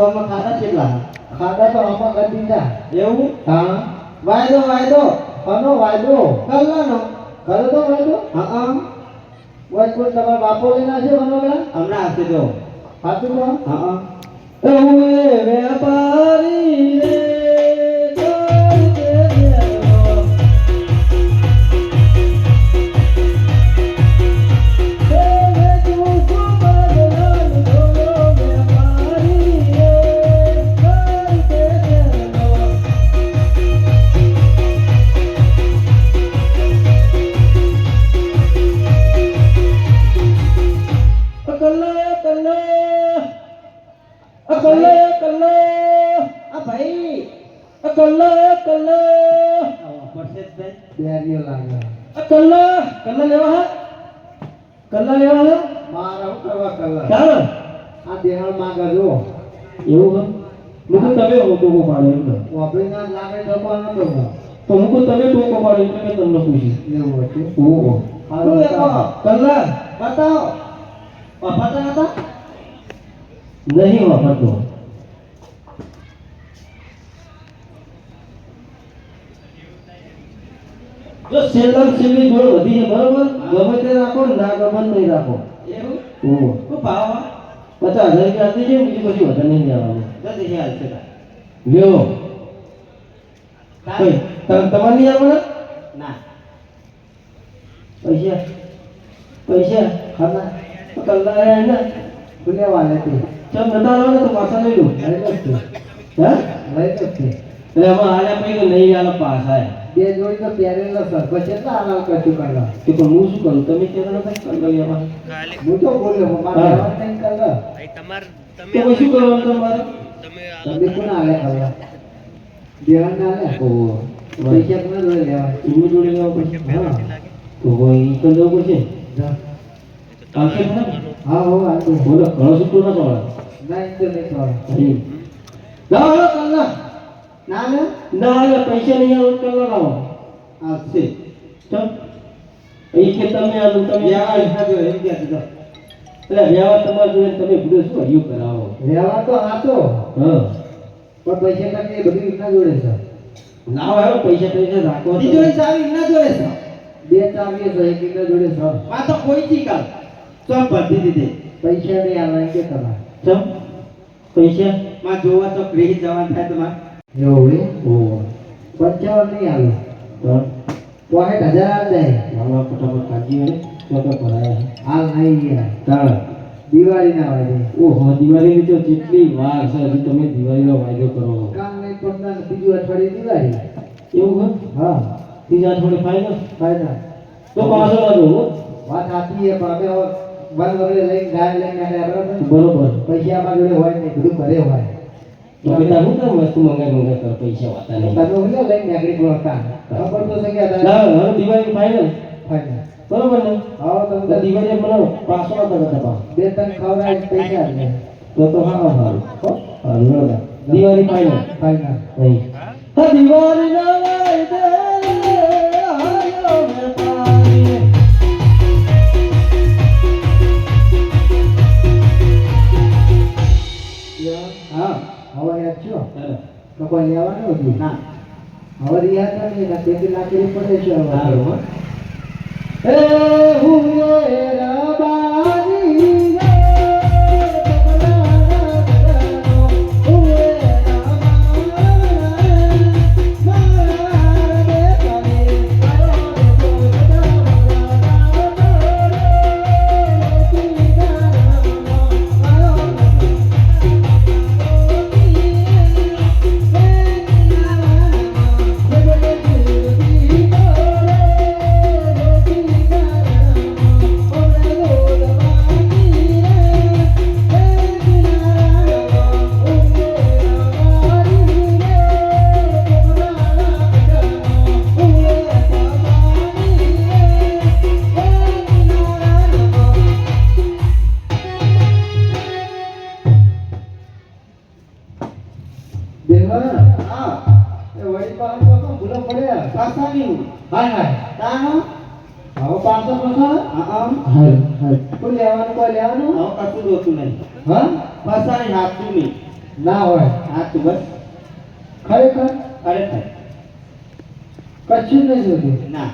આ અમે ખાતા કેટલા? ખાતા તો આમાં કરી દીધા. એવું? હા. વાયદો વાયદો. કનો વાયદો? કલ્લાનો કરો તો વાયદો. હા હા વાયદો તમારા બાપો લઈને છે બનો હમણાં આપી જો સાચું કહો હા હા. હું હે મુકુ તમે ટોકો પાડો એમ વાપરી ના લાગે તો ન મુકુ તમે ટોકો પાડો એટલે મેં તમને પૂછી એવું હતું ઓહો શું કલ્લા બતાવો વફાતા નતા? નહીં વાપરતો. જો સેલમ સેલની જોડ વધી છે બરોબર? ગમે તે રાખો ના ગમન નહીં રાખો. એવું? ઓહો ભાવ પચાસ હજાર રૂપિયા આપી છે બીજું કશું વધારે નહીં લેવાનું. છે છે લ્યો. કઈ કાંઈ? તમારે નહીં આવવાના? ના. પૈસા પૈસા ખાના. કલ્લા હે ને ભૂલ્યા વાલે તે ચમ નતા આવવાના તો પાછા લઈ લઉં લઈ લઉં હે? લઈ લો એટલે આમાં આલ્યા પછી તો નહીં આલો પાછા બે જોડી તો પહેરેલો સર. પછી કેટલા આલાલ કરવા. કે પણ હું શું કરું? તમે કેતા નતા કલ્લા લેવા? હું તો બોલ્યો મારા લેવા નહીં કલ્લા તો શું કરવાનું તમારે? તમે કોણ આલે કલ્લા દેવાન ના આલે ઓ પૈસા કોને જોડે લેવા? એમની જોડે લેવા પડશે? હા. તો કોઈ તો જવું પડશે? હા હો આવશે બોલો ઘણો શું ના ચોળા? ના તો નહીં ચોળા. લાવો હાલો કલ્લા ના ને. ના હાલે પૈસા નહીં આવું તો કલ્લા હા છે. ચમ એ કે તમે આનું તમે વ્યવહાર ના જો એમ કે દીધો એટલે વ્યવહાર તમારે જોઈને તમે બધું શું હયું કરાવો. વ્યવહાર તો આતો હા. પણ પૈસા તમે એ બધી રીતના જોડે છે. ના હોય પૈસા પૈસા રાખો તો. બીજો ચાવી ના જોડે છે. બે ચાવીએ છે એક રીતના જોડે છે. આ તો કોઈ થી કામ. ચોપ ભરતી દીધી પૈસા નહીં આવે કે તમારે. ચમ પૈસા? માં જોવા તો ગ્રહી જવાન થાય તમારે. એવું રે ઓ પંચાવન નહીં આવે તો પોઈન્ટ હજાર આવે જાય મામા ફટાફટ કાઢી તો તો ભરાયા હાલ નહીં ગયા તાળ દિવાળી ના વાયદે ઓહો દિવાળીની તો કેટલી વાર છે હજી તમે દિવાળીનો વાયદો કરો કામ નહીં પંદર બીજું અઠવાડિયે દિવાળી એવું હા ત્રીજા અઠવાડિયે ફાઇનલ ફાયદા તો પાછો દો વાત સાચી છે પણ અમે વન વગેરે લઈને ગાય લઈને બરાબર બરોબર પૈસા આપણા જોડે હોય નહીં બધું ઘરે હોય તો હું કેમ વસ્તુ મંગાઈ મંગાઈ કર પૈસા વાતા નહીં તમે હું લઈને નીકળી પડતા ખબર તો છે ના હવે દિવાળી ફાઇનલ ફાઇનલ બરોબર ને હા તમે દિવાળી મને પાછો ના કરતા બે ત્રણ ખવડાય પૈસા લે તો તો હા હા હો હારું દિવાળી નહીં હા દિવાળી ના હા હવે યાદ છો? કોઈ લેવાનું હતું ના. હવે રિયા તો નહીં ના તેથી લાકડી પડે છે હવે. હો. પાસાની હાય હાય તાનો હવે પાંચસો પસાર હા હા હાલ હાલ કોઈ લેવાનું કોઈ લેવાનું હવે કશું જોતું નહીં હા ફસાય હાથું નહીં ના હોય હાથું બસ ખરેખર ખરેખર કશું નહીં જોતું ના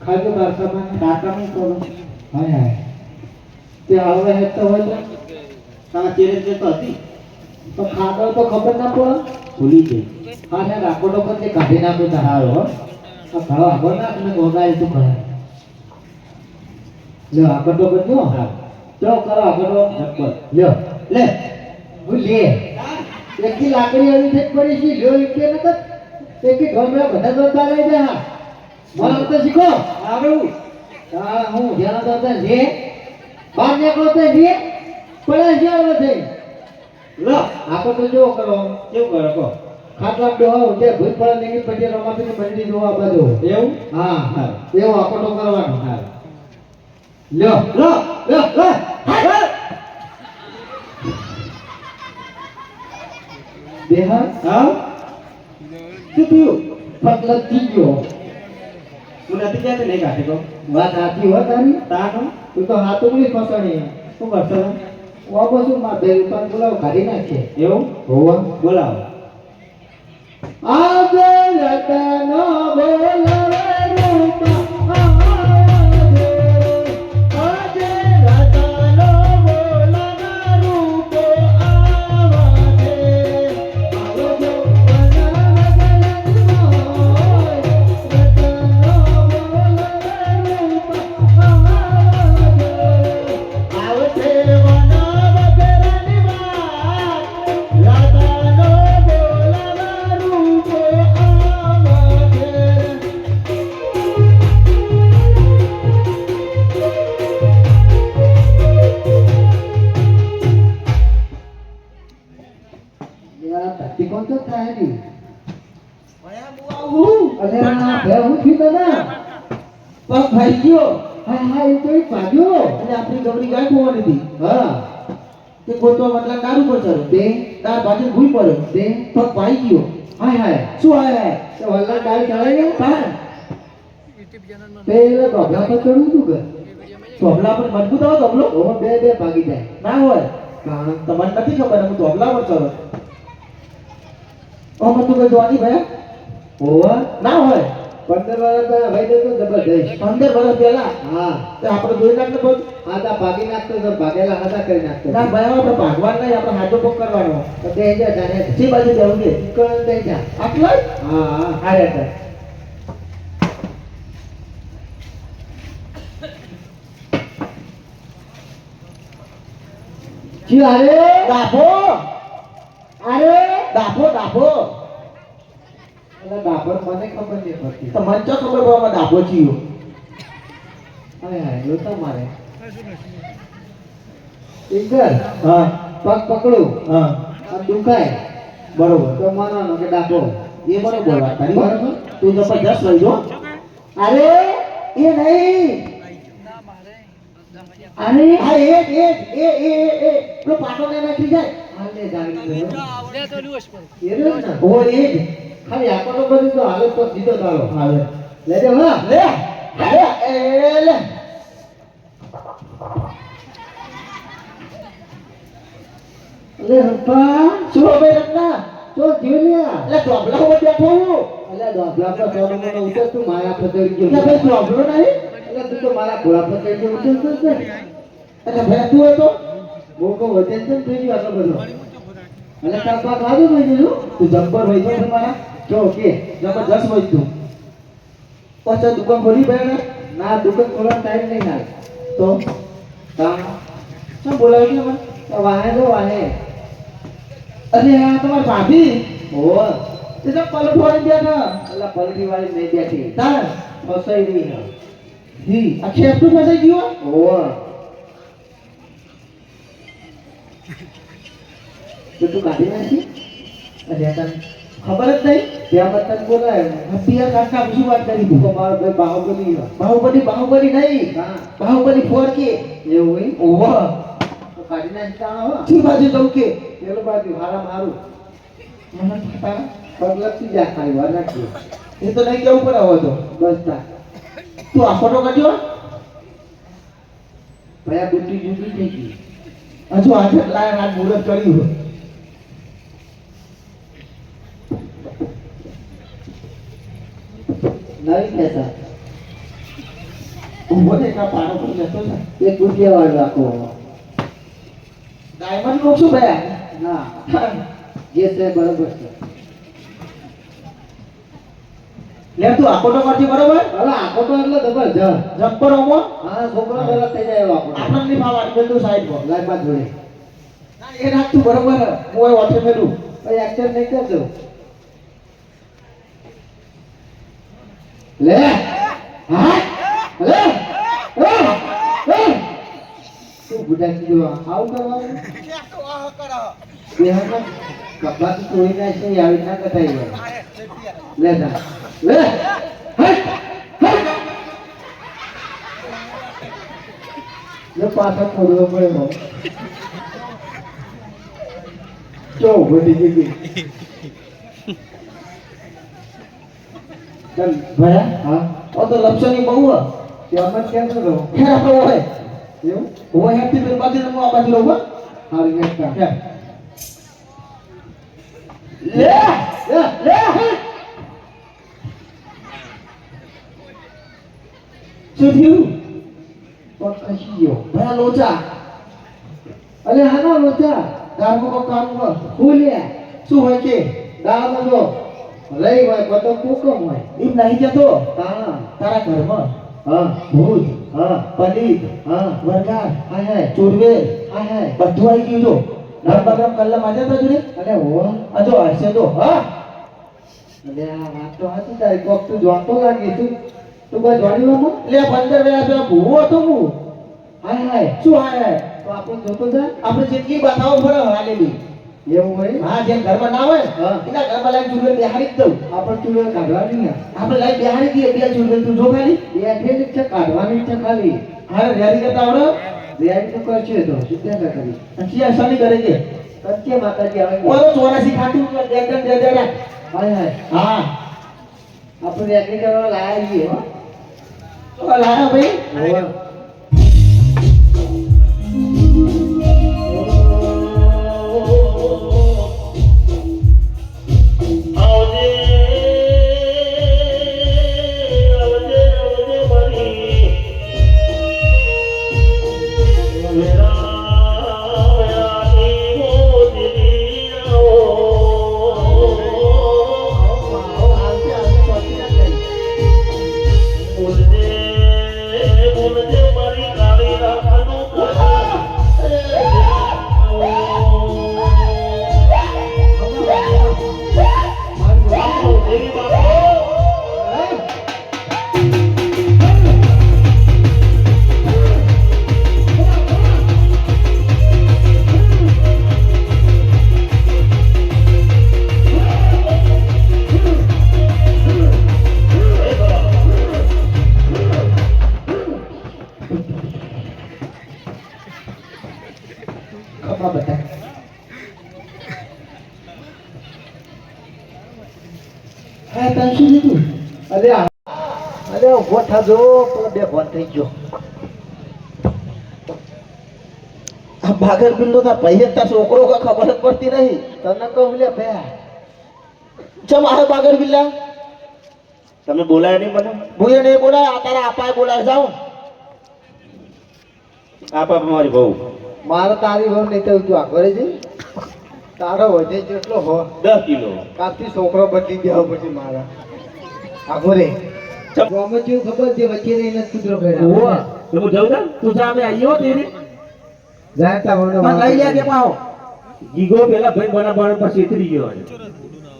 ખાધું કારખામાં કાકા કરો હાય હાય તે હવે હે તો હોય તમે ચેરે ચેર તો હતી તો ખાધો તો ખબર ના પડે ભૂલી ગઈ હા રાખોડો પર તે કાઢી નાખું તારો ઘણો આગળ નાખ ને ગોગાય તું કરે લ્યો આગળ તો કરજો હા. તો કરો આગળ જબ્બર. લ્યો. લે. હું લે. એકી લાકડી આવી છે પડી છે. લ્યો એક નકર એકી ઢોમરા બધા દોતા લઈ જા મને તો શીખો. સારું. હા હું જ્યાં દોતા લે. બહાર નીકળો તો લે. પડે છે હવે થઈ લો આગળ તો જો કરો. કેવું કરો? કહો. ખાટલા ડોહો ઉઠે ભૂત પડે નહીં પછી રમાતી મંડી જોવા બાજુ. એવું? હા હા. એવો આકોટો કરવાનો. હા. લ્યો લો લો લો દેહા હા? શું તું પતલો થઈ ગયો. હું નથી કહેતો નહીં કાઢે તો વાત આખી હોય તારી. તાનો? તું તો હાથ ઉગલી ફસણી. શું કરશો? વાપો શું માં બે રૂપિયા બોલાવ કાઢી નાખે એવું? હોવા. બોલાવો. આજે રતનો બોલાવે હા હા એ તો એક ભાગ્યો અને આપણી ગૌરી ગાય ખોવાની હતી. હા. તે ગોતવા મતલબ કારું પર ચડ્યો તે? તાર બાજુ ભૂઈ પડ્યો તે? પગ ભાઈ ગયો. હાય હાય. શું આયા તે વલ્લા ગાડી ચલાવી ગયો? તાર પેલા ગોભલા પર ચડું તું કે ધોબલા પર મજબૂત આવે ધોબલો ઓ બે બે ભાગી જાય. ના હોય. કારણ તમને નથી ખબર હું ધોબલા પર ચડો. ઓ મતું કઈ જોવાની ભાઈ ઓવા ના હોય. પંદર વર્ષ પહેલા ભાઈ દેતો જબરદસ્ત પંદર વર્ષ પહેલા હા તે આપણે જોઈ નાખને પગ આ તા ભાગી નાખતો તો ભાગેલા હાથા કરી નાખતો ના ભાઈ આપણે ભાગવાન નહીં આપણે હાથો પગ કરવાનો તો બે જા જાને જે બાજુ જવું છે કણ દે જા આટલા જ હા હા હા રે સર જી અરે ડાભો અરે ડાભો ડાભો અલા ડાબર મને ખબર નહીં પડતી તો મને ચો ખબર પડવા ડાભો ચીયો અરે હા લો તો મારે. ઇન્દર હા. પગ પકડું. હા. દુખાય. બરોબર. તો માનવાનો કે ડાબો એ બરોબર. વાત તારી બરોબર. તું જબરજસ્ત લઈ જો. અરે એ નહીં. અરે. હા એ જ, એ એ એ એ. એ પેલો પાટો ને નાખી જાય. આને જાણી લો એ રહ્યો ને. ઓ એ જ. ખાલી આપણો બધી તો હાલો તો સીધો તારો હાલે. લેજો હા લે. લે એ લે. અલે હંપા શું હવે રત્ના? તો જીવલ્યા એટલે ધોબલા ઉપર બેઠો હું અલે ડોબલા પર સોનો મને ઉતર તું મારા પર ચડી ગયો ભાઈ ધોબલો નહીં? એટલે તું તો મારા ઘોડા પર ચડી ગયો ઉતર ઉતર. એટલે ભાઈ તું હતો? બહુ કહું વચન થઈ ગયો આટલો બધો? અલે તાર પાક વાજો ભાઈ તું જબ્બર હોય તો છે મારા? જો, કે, જબરજસ્ત હોય તું. પાછા દુકાન ખોલી ભાઈ ને? દુકાન ખોલવાનો ટાઈમ નહીં થાય. તો? શું બોલાવે છે મને? વાહે તો વાહે. અરે હા તમારી ભાભી? ઓ તે તો પલટ વાળી બેઠા. અલા પલટી વાળી નહીં બેઠી તાર? ફસાઈ ગઈ. જી આ ખેપટું ફસાઈ ગયું ઓ તો તું કાઢી નાખી? અરે તને ખબર જ નહીં. ત્યાં બતન બોલાય. કાકા શું વાત કરી? તું મારો ભાઈ બાહુબલી બાહુબલી બાહુબલી નહીં. બાહુબલી ફોર કે. એવું હોય? ઓહો. કાઢી નાખતા છી બાજુ જવું કે? પેલો બાજુ હારા મારું. મને જા ખાઈ વાર નાખી એ તો નહીં કેવું પડે હવે તો. બસ તા. તું આ ફોટો કાઢ્યો ભાઈ આ બુટ્ટી જુદી થઈ ગઈ. હજુ આજે લાય આ મુહૂર્ત કર્યું નવી પૈસા ના પાડો પર જતો છે. એક બુટ્ટી વાળું રાખો. ડાયમંડ નો શું ભાઈ? ના જે છે બરોબર છે. લે તું આકોટો કરજે બરોબર? હવે તો એટલે જબરજસ્ત જમ્પર ઓમો હા છોકરો ગલત થઈ જાય એવો આપણો. આપણને નહીં બધું સાઈડ પર. લાઈફ જોડે. એ રાખ તું બરોબર. હું વોટર મેલું. ભાઈ નહીં કરજો લે. હા? લે. તું બુઢા કીધું આવું કરવાનું? કપડા તો તોડી નાખશે આવી ના કટાઈ જાય લે જા. લે. લે પાછા પડવો પડ્યો ચો બધી ગઈ ચાલ ભયા હા. ઓ તો લપસણી બહુ હે કે અમે કેમ કરો? હે આપણે હોય. એવું? હોય હેપી પેલ બાજુ હું આ બાજુ રહું હારી એકતા હે. લે. લે લે શું થયું? પણ ગયો? ભયા લોચા. અરે હા લોચા. ગારગો કો કામ કર. શું હોય કે? દાળ જો. રહી હોય કતો કુકમ હોય. એમ નહીં જતો હા. તારા ઘરમાં? હા. ભૂત હા. પલિત હા. વરગાર હાય હાય. ચોરવેર? હાય હાય. બધું આવી ગયું જો. ગરબા ગરમ કલ્લા માજ્યા તો જોડે? અરે હો. આ જો હશે તો હા. અરે આ વાત તો હતી તારી. કોક તું જોતો લાગી તું તું કોઈ જોડી લે પંદર વેળા પેલા ભૂવો હતો હું. હાય હાય. શું હા યાર તો આપણે જોતો જા. આપણે જેટલી બતાવો પડે હાલેલી. એવું હોય? હા જે ઘરમાં ના હોય એના ઘરમાં લાઈન જ દઉં. આપણે ચૂલો કાઢવાની ને. આપણે લાઈન બેહાડી દઈએ બે ચૂડવેલ તું જો ખાલી. બેઠેલી જ છે કાઢવાની છે ખાલી. હા રેડી કરતા આવડે? રિયાઈ તો કરશે તો સિદ્ધાંત કરી છે સત્ય માતાજી આવે. ઓલો ચોરાસી ખાતું દેડન દેડન હાય હાય. હા. આપણે કરવા લાયા છીએ લાયા ભાઈ? ઊભો થજો બે ફોન થઈ ગયો. આ ભાગર બિલ્લો ના ભાઈ તાર છોકરો કા ખબર જ પડતી નહીં. તને કહું લે બે ચમ આ બાગર બિલ્લા તમે બોલાય નહીં મને? ભૂયે નહીં બોલાય આ તારા આપાએ બોલાય જાઓ. આપ મારી બહુ મારે તારી બહુ નહીં થયું તું આખરે જઈ. તારો વધે કેટલો હો દસ કિલો. કાથી છોકરો બદલી દેવો પછી મારા. આગો રે ખબર છે વચ્ચે કૂતરો. કર્યા તો હું જઉં તા તું જા અમે આવીયો તેરે જાય તા મને મને લઈ લે કે પાહો. ગીગો પેલા ભાઈ બના બના પછી ઉતરી ગયો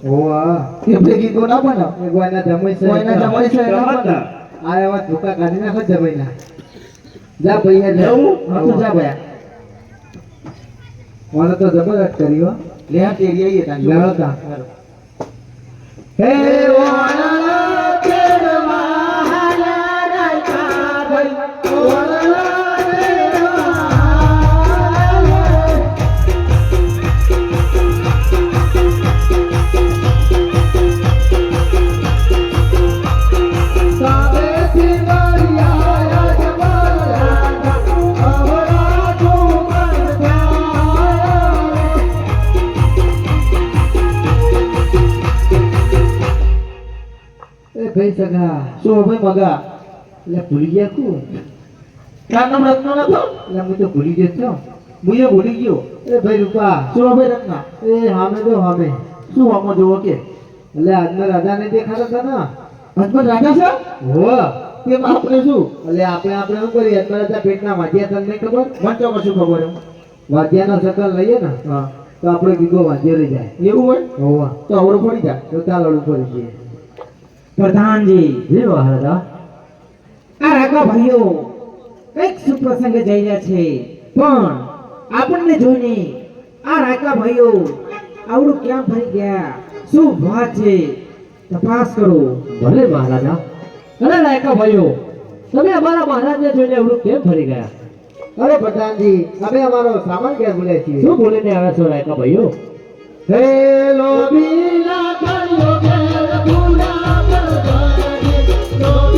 ઓવા એ ભે કીધું ના બને. એ ગોયના જમાઈ છે ગોયના જમાઈ છે. ગમત ના. આ એવા ધોકા કાઢી નાખો જમાઈના જા ભૈયા જવું? હા જા ભયા મને તો જબરદસ્ત કર્યો લે આ તેરી આઈએ તાન લેવડો હે ઓ સગા શું ભાઈ મગા એટલે ભૂલી ગયા તું તાર નામ રત્નો નતો એટલે હું તો ભૂલી ગયો છો હું ભૂલી ગયો એ ભાઈ રૂપા શું ભાઈ રત્ના એ હામે તો હામે શું આમો જોવો કે એટલે આજના રાધાને દેખાડો હતા ને હસબન્ડ રાજા છે હો તેમ આપણે શું એટલે આપણે આપણે શું કરીએ આજના રાધા પેટના વાદ્યા તને નહીં ખબર મને તો કશું ખબર એમ વાદ્યાનો સકલ લઈએ ને તો આપણે બીજો વાદ્યો રહી જાય એવું હોય હોવા તો અવળું પડી જાય તો ચાલો પડી જઈએ પ્રધાનજી જી મહારાજા આ રાકા ભાઈઓ એક સુપ્રસંગે જઈ રહ્યા છે. પણ આપણને જોઈને આ રાકા ભાઈઓ આવડું ક્યાં ફરી ગયા? શું વાત છે? તપાસ કરો. ભલે મહારાજા અરે રાયકા ભાઈઓ તમે અમારા મહારાજને જોઈને આવડું કેમ ફરી ગયા? અરે પ્રધાનજી અમે અમારો સામાન ક્યાં ભૂલ્યા છીએ? શું બોલીને આવ્યા છો રાયકા ભાઈઓ? હે લોબીલા કર્યો ઘેર ભૂલા પ્રધાનજી.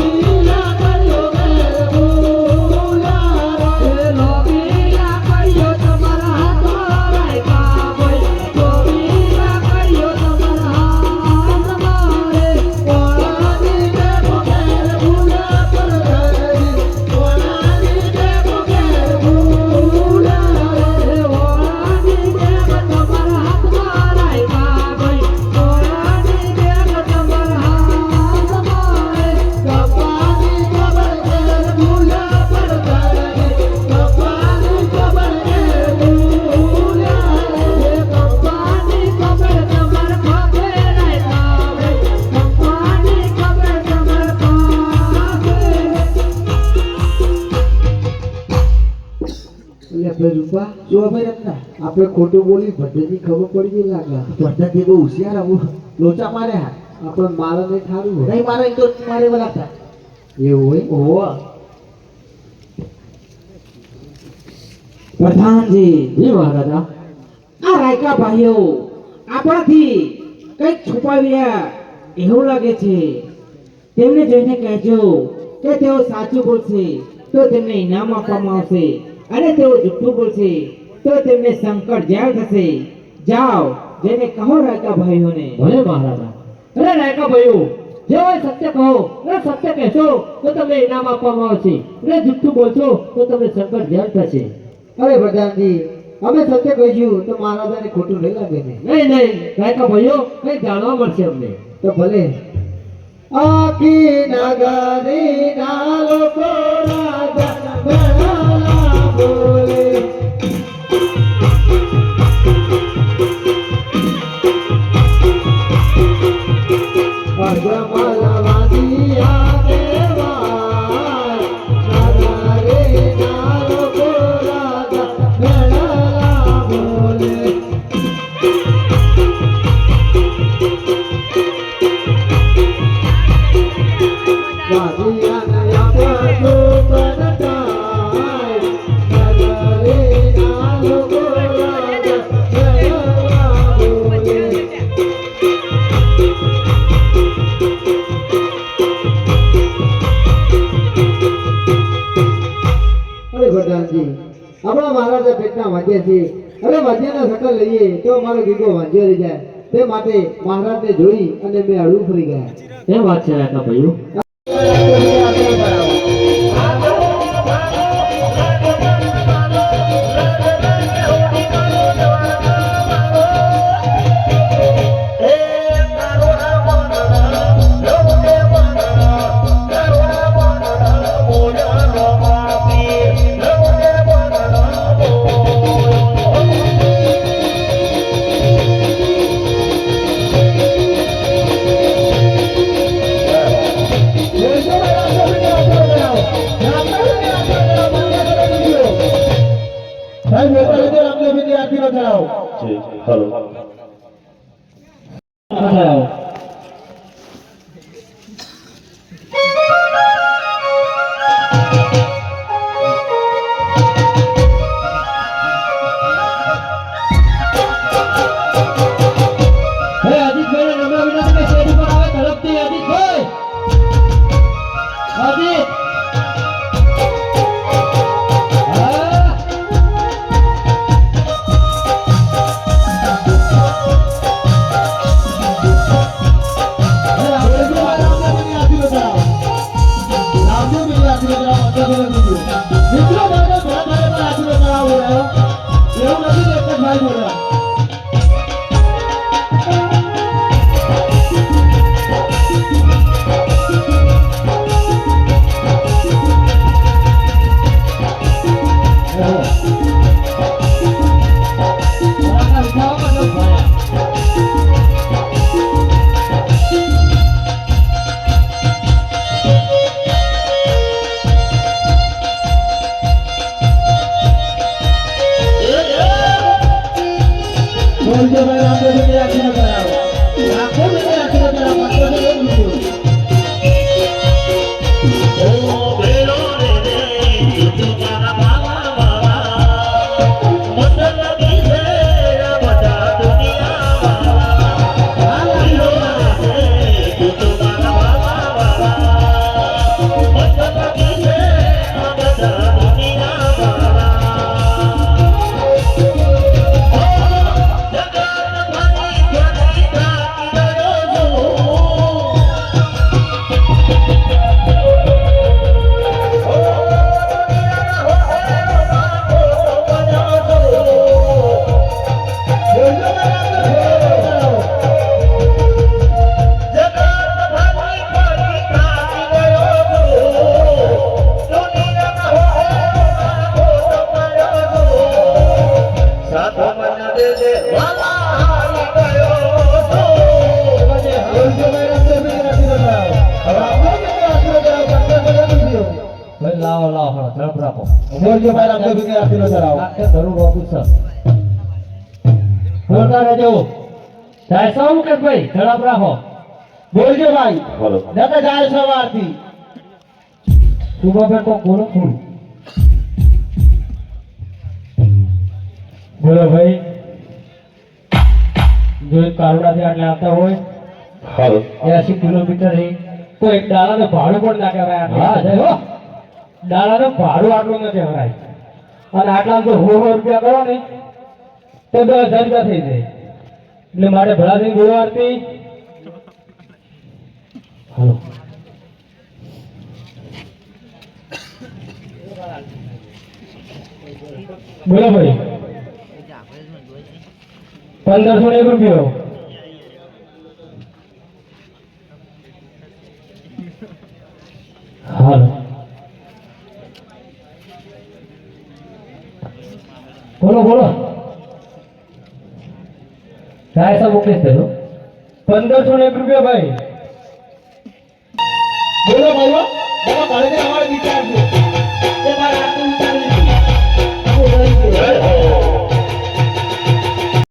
આપણે ખોટું બોલી ભદ્રની ખબર પડી ગઈ લાગે. બધા બહુ હોશિયાર આવું. લોચા મારે હા. આપણે મારે નહીં હોય. નહીં મારે તો મારે બોલા હતા એવું હોય? ઓહો. પ્રધાનજી. જી મહારાજા. આ રાયકા ભાઈઓ આપણાથી કંઈક છુપાવ્યા એવું લાગે છે. તેમને જઈને કહેજો કે તેઓ સાચું બોલશે તો તેમને ઇનામ આપવામાં આવશે અને તેઓ જુઠ્ઠું બોલશે. તો તેમને સંકટ જેલ થશે જાઓ જેને કહો રાજા ભાઈઓને. ભલે મહારાજા. અરે રાજા ભાઈઓ જે હોય સત્ય કહો અને સત્ય કહેશો તો તમને ઇનામ આપવામાં આવશે. અને જુઠ્ઠું બોલશો તો તમને સંકટ જેલ થશે. અરે ભગવાનજી અમે સત્ય કહીશું તો મહારાજાને ખોટું નહીં લાગે ને. નહીં નહીં રાજા ભાઈઓ કઈ જાણવા મળશે અમને. તો ભલે. આખી નગરી ના અરે પ્રધાનજી આપણા મહારાજા પેટના વાંચ્યા છે. અરે વાંચ્યાના સકલ લઈએ, તો મારો ગીગો વાંચ્યો રહી જાય. તે માટે મહારાજને જોઈ અને મેં હળવું ફરી ગયા. એ વાત છે ભાઈઓ. બી આપીનો ચડાવો હે ભાઈ બોલો બોલજો બોલજો ભાઈ રામદેવ ભાઈ રાખીને કરાવો રાખો ને રાખીને કરાવો પાછો ને એક રૂપિયો લાવો લાવો ઝડપ રાખો. બોલજો ભાઈ રામદેવ ભાઈ રાખીને કરાવો આ ધરું રોકું છે. બોલતા રહેજો સાહેબ સૌ મુકેશભાઈ ઝડપ રાખો. બોલજો ભાઈ. દાદા જાય સવારથી. તો બોલો થોડું બોલો ભાઈ. જો કારોડાથી આટલે આવતા હોય એસી કિલોમીટર એ તો એક ડાલાનું ભાડું પણ ના કહેવાય. હો ડાલાનું ભાડું આટલું ન કહેવાય. અને આટલા જો સો રૂપિયા કરો ને તો દસ હજાર રૂપિયા થઈ જાય. એટલે મારે ભલાથી આરતી. હલો. બોલો ભાઈ. પંદરસો એક રૂપિયો હાલ. બોલો બોલો. સાહેબ સાહેબ મોકલી દેજો પંદરસો એક રૂપિયા, ભાઈ. બોલો બોલો. બોલો કાલે આવા